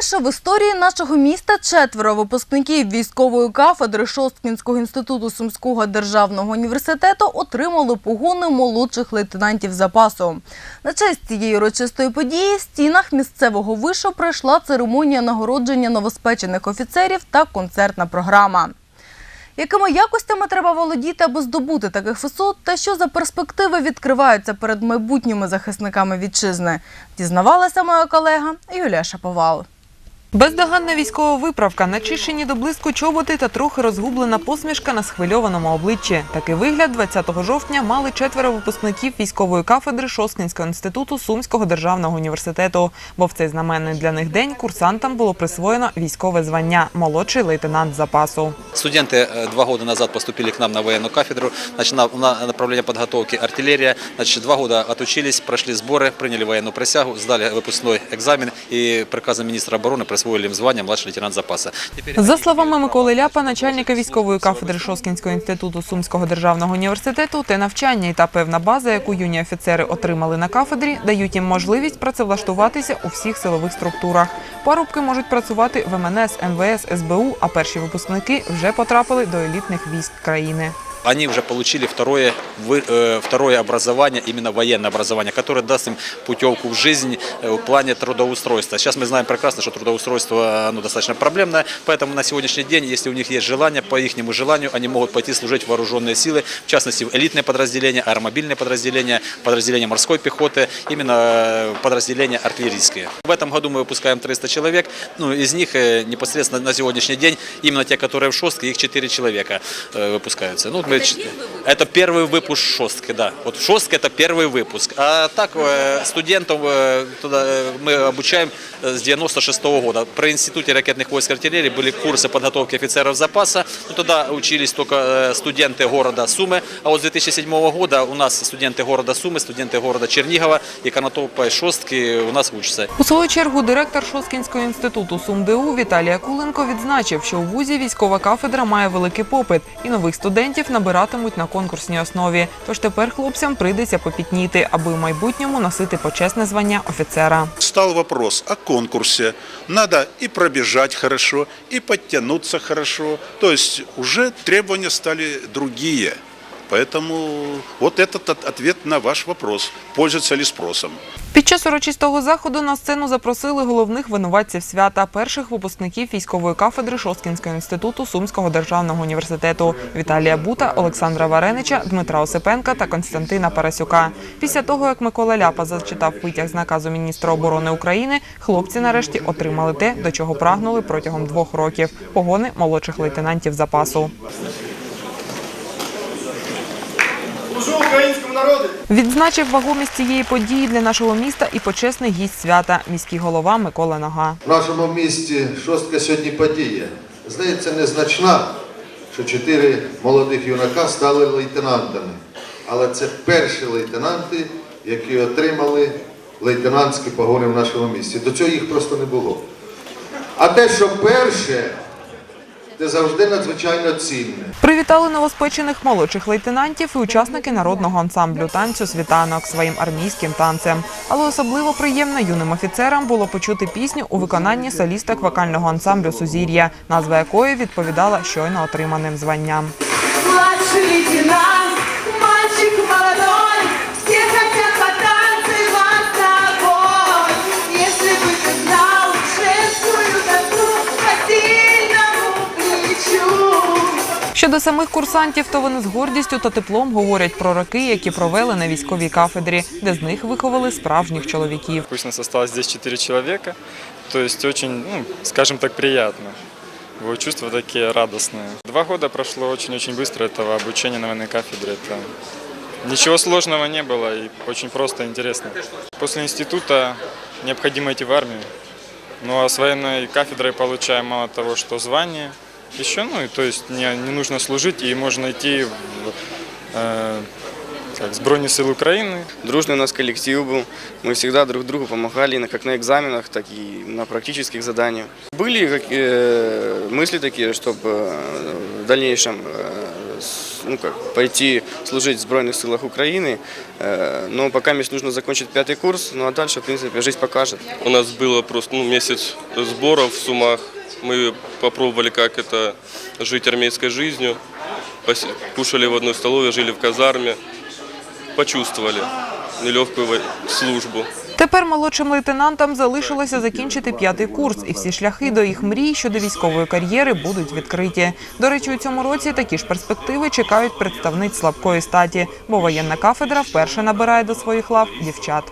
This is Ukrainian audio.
Вперше в історії нашого міста четверо випускників військової кафедри Шосткінського інституту Сумського державного університету отримали погони молодших лейтенантів запасу. На честь цієї урочистої події в стінах місцевого вишу пройшла церемонія нагородження новоспечених офіцерів та концертна програма. Якими якостями треба володіти, аби здобути таких висот, та що за перспективи відкриваються перед майбутніми захисниками вітчизни, дізнавалася моя колега Юлія Шаповал. Бездоганна військова виправка, начищені до блиску чоботи та трохи розгублена посмішка на схвильованому обличчі. Такий вигляд 20 жовтня мали четверо випускників військової кафедри Шосткінського інституту Сумського державного університету. Бо в цей знаменний для них день курсантам було присвоєно військове звання молодший лейтенант запасу. Студенты э, два года назад поступили к нам на военную кафедру, значит, на, на направление подготовки артиллерия. Значит, два года отучились, прошли сборы, приняли военную присягу, сдали выпускной экзамен и приказом министра обороны присвоили им звание младший лейтенант запаса. За словами Миколи Ляпа, начальника військової кафедри Шоскінського інституту Сумського державного університету, те навчання і та певна база, яку юні офіцери отримали на кафедрі, дають їм можливість працевлаштуватися у всіх силових структурах. Парубки можуть працювати в МНС, МВС, СБУ, а перші випускники вже потрапили до елітних військ країни. Они уже получили второе, э, второе образование, именно военное образование, которое даст им путевку в жизнь э, в плане трудоустройства. Сейчас мы знаем прекрасно, что трудоустройство оно достаточно проблемное, поэтому на сегодняшний день, если у них есть желание, по их желанию, они могут пойти служить в вооруженные силы, в частности, в элитные подразделения, аэромобильные подразделения, подразделения морской пехоты, именно э, подразделения артиллерийские. В этом году мы выпускаем 300 человек, ну, из них непосредственно на сегодняшний день, именно те, которые в шостке, их 4 человека выпускаются. Ну, мы ч- это первый выпуск шостки, да. Вот в шостке это первый выпуск. А так э, студентов э, туда э, мы обучаем э, с 96 года. При институте ракетных войск артиллерии были курсы подготовки офицеров запаса. Ну, тогда учились только э, студенты города Сумы. А вот с 2007 года у нас студенты города Сумы, студенты города Чернигова и Конотопа и Шостки у нас учатся. У свою чергу директор Шоскінського інституту СумДУ Віталій Акуленко відзначив, що у вузі військова кафедра має великий попит і нових студентів набиратимуть на конкурсній основі. Тож тепер хлопцям прийдеться попітніти, аби в майбутньому носити почесне звання офіцера. Стал вопрос о конкурсе. Надо и пробежать хорошо, и подтянуться хорошо. То есть уже требования стали другие. Поэтому вот этот от- ответ на ваш вопрос. Пользуется ли спросом? Під час урочистого заходу на сцену запросили головних винуватців свята, перших випускників військової кафедри Шосткінського інституту Сумського державного університету Віталія Бута, Олександра Варенича, Дмитра Осипенка та Константина Парасюка. Після того, як Микола Ляпа зачитав витяг з наказу міністра оборони України, хлопці нарешті отримали те, до чого прагнули протягом двох років погони молодших лейтенантів запасу. Служу українському народу! Відзначив вагомість цієї події для нашого міста і почесний гість свята міський голова Микола Нога. В нашому місті шостка сьогодні подія. Здається, незначна, що чотири молодих юнака стали лейтенантами. Але це перші лейтенанти, які отримали лейтенантські погони в нашому місті. До цього їх просто не було. А те, що перше, це завжди надзвичайно цінне. Привітали новоспечених молодших лейтенантів і учасники народного ансамблю танцю світанок своїм армійським танцем. Але особливо приємно юним офіцерам було почути пісню у виконанні солісток вокального ансамблю Сузір'я, назва якої відповідала щойно отриманим званням. Младший лейтенант, Щодо самих курсантів, то вони з гордістю та теплом говорять про роки, які провели на військовій кафедрі, де з них виховали справжніх чоловіків. Пусть нас осталось здесь 4 человека, то есть очень, ну, скажем так, приятно. Вот чувства такие радостные. Два года прошло очень-очень быстро этого обучения на военной кафедре. Это ничего сложного не было и очень просто и интересно. После института необходимо идти в армию. Ну а с военной кафедрой получаем мало того, что звание, еще, ну и то есть не, не нужно служить и можно идти в э, как, Збройні сили України, Дружный у нас коллектив был. Мы всегда друг другу помогали на- как на экзаменах, так и на практических заданиях. Были как, э, мысли такие, чтобы в дальнейшем э, с- ну, как, пойти служить в Збройных силах Украины, э, но пока мне нужно закончить пятый курс, ну а дальше, в принципе, жизнь покажет. У нас было просто ну, месяц сборов в Сумах. Мы попробовали, как это жить армейской жизнью. Кушали в одной столовой, жили в казарме. Почувствовали нелегкую службу. Тепер молодшим лейтенантам залишилося закінчити п'ятий курс, і всі шляхи до їх мрій щодо військової кар'єри будуть відкриті. До речі, у цьому році такі ж перспективи чекають представниць слабкої статі, бо воєнна кафедра вперше набирає до своїх лав дівчат.